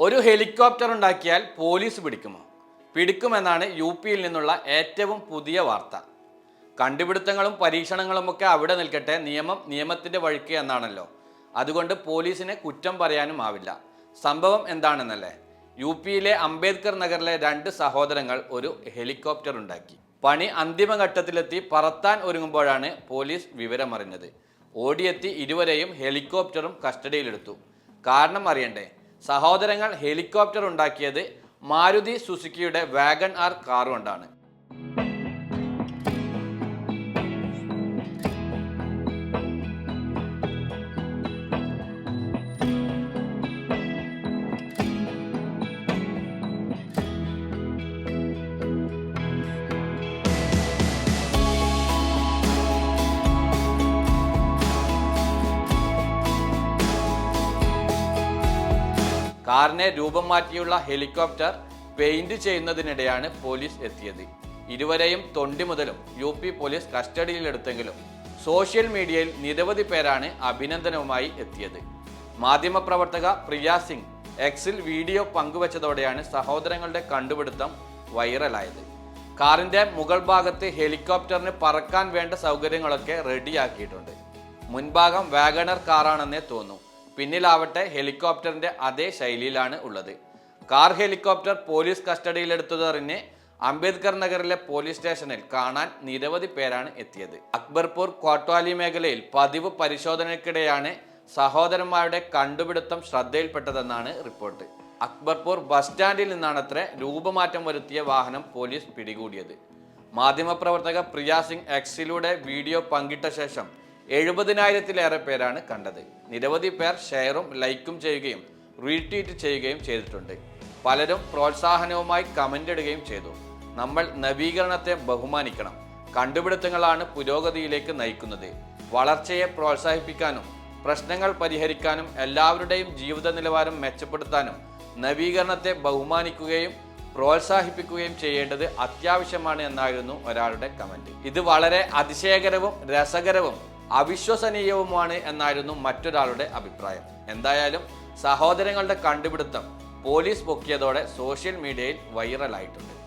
ഒരു ഹെലികോപ്റ്റർ ഉണ്ടാക്കിയാൽ police പിടിക്കുമോ? പിടിക്കുമെന്നാണ് U പിയിൽ നിന്നുള്ള ഏറ്റവും പുതിയ വാർത്ത. കണ്ടുപിടുത്തങ്ങളും പരീക്ഷണങ്ങളുമൊക്കെ അവിടെ നിൽക്കട്ടെ നിയമം നിയമത്തിന്റെ വഴിക്ക് എന്നാണല്ലോ. അതുകൊണ്ട് പോലീസിനെ കുറ്റം പറയാനും ആവില്ല. സംഭവം എന്താണെന്നല്ലേ? യു പിയിലെ അംബേദ്കർ നഗറിലെ രണ്ട് സഹോദരങ്ങൾ ഒരു ഹെലികോപ്റ്റർ ഉണ്ടാക്കി. പണി അന്തിമഘട്ടത്തിലെത്തി പറത്താൻ ഒരുങ്ങുമ്പോഴാണ് പോലീസ് വിവരമറിഞ്ഞത്. ഓടിയെത്തി ഇരുവരെയും ഹെലികോപ്റ്ററും കസ്റ്റഡിയിലെടുത്തു. കാരണം അറിയണ്ടേ? സഹോദരങ്ങൾ ഹെലികോപ്റ്റർ ഉണ്ടാക്കിയത് മാരുതി സുസുക്കിയുടെ വാഗൺ ആർ കാർ കൊണ്ടാണ്. കാറിനെ രൂപം മാറ്റിയുള്ള ഹെലികോപ്റ്റർ പെയിന്റ് ചെയ്യുന്നതിനിടെയാണ് പോലീസ് എത്തിയത്. ഇരുവരെയും തൊണ്ടി മുതലും യു പി പോലീസ് കസ്റ്റഡിയിലെടുത്തെങ്കിലും സോഷ്യൽ മീഡിയയിൽ നിരവധി പേരാണ് അഭിനന്ദനവുമായി എത്തിയത്. മാധ്യമപ്രവർത്തക പ്രിയ സിംഗ് എക്സിൽ വീഡിയോ പങ്കുവച്ചതോടെയാണ് സഹോദരങ്ങളുടെ കണ്ടുപിടുത്തം വൈറലായത്. കാറിന്റെ മുകൾ ഭാഗത്ത് ഹെലികോപ്റ്ററിന് പറക്കാൻ വേണ്ട സൗകര്യങ്ങളൊക്കെ റെഡിയാക്കിയിട്ടുണ്ട്. മുൻഭാഗം വാഗണർ കാറാണെന്നേ തോന്നും. പിന്നിലാവട്ടെ ഹെലികോപ്റ്ററിന്റെ അതേ ശൈലിയിലാണ് ഉള്ളത്. കാർ ഹെലികോപ്റ്റർ പോലീസ് കസ്റ്റഡിയിലെടുത്തതറിഞ്ഞ് അംബേദ്കർ നഗറിലെ പോലീസ് സ്റ്റേഷനിൽ കാണാൻ നിരവധി പേരാണ് എത്തിയത്. അക്ബർപൂർ കോട്വാലി മേഖലയിൽ പതിവ് പരിശോധനയ്ക്കിടെയാണ് സഹോദരന്മാരുടെ കണ്ടുപിടുത്തം ശ്രദ്ധയിൽപ്പെട്ടതെന്നാണ് റിപ്പോർട്ട്. അക്ബർപൂർ ബസ് സ്റ്റാൻഡിൽ നിന്നാണത്രേ രൂപമാറ്റം വരുത്തിയ വാഹനം പോലീസ് പിടികൂടിയത്. മാധ്യമപ്രവർത്തക പ്രിയ സിംഗ് എക്സിലൂടെ വീഡിയോ പങ്കിട്ട ശേഷം എഴുപതിനായിരത്തിലേറെ പേരാണ് കണ്ടത്. നിരവധി പേർ ഷെയറും ലൈക്കും ചെയ്യുകയും റീട്വീറ്റ് ചെയ്യുകയും ചെയ്തിട്ടുണ്ട്. പലരും പ്രോത്സാഹനവുമായി കമന്റ് ഇടുകയും ചെയ്തു. നമ്മൾ നവീകരണത്തെ ബഹുമാനിക്കണം. കണ്ടുപിടുത്തങ്ങളാണ് പുരോഗതിയിലേക്ക് നയിക്കുന്നത്. വളർച്ചയെ പ്രോത്സാഹിപ്പിക്കാനും പ്രശ്നങ്ങൾ പരിഹരിക്കാനും എല്ലാവരുടെയും ജീവിത നിലവാരം മെച്ചപ്പെടുത്താനും നവീകരണത്തെ ബഹുമാനിക്കുകയും പ്രോത്സാഹിപ്പിക്കുകയും ചെയ്യേണ്ടത് അത്യാവശ്യമാണ് എന്നായിരുന്നു ഒരാളുടെ കമന്റ് ഇത് വളരെ അതിശയകരവും രസകരവും അവിശ്വസനീയവുമാണ് എന്നായിരുന്നു മറ്റൊരാളുടെ അഭിപ്രായം. എന്തായാലും സഹോദരങ്ങളുടെ കണ്ടുപിടുത്തം പോലീസ് പൊക്കിയതോടെ സോഷ്യൽ മീഡിയയിൽ വൈറലായിട്ടുണ്ട്.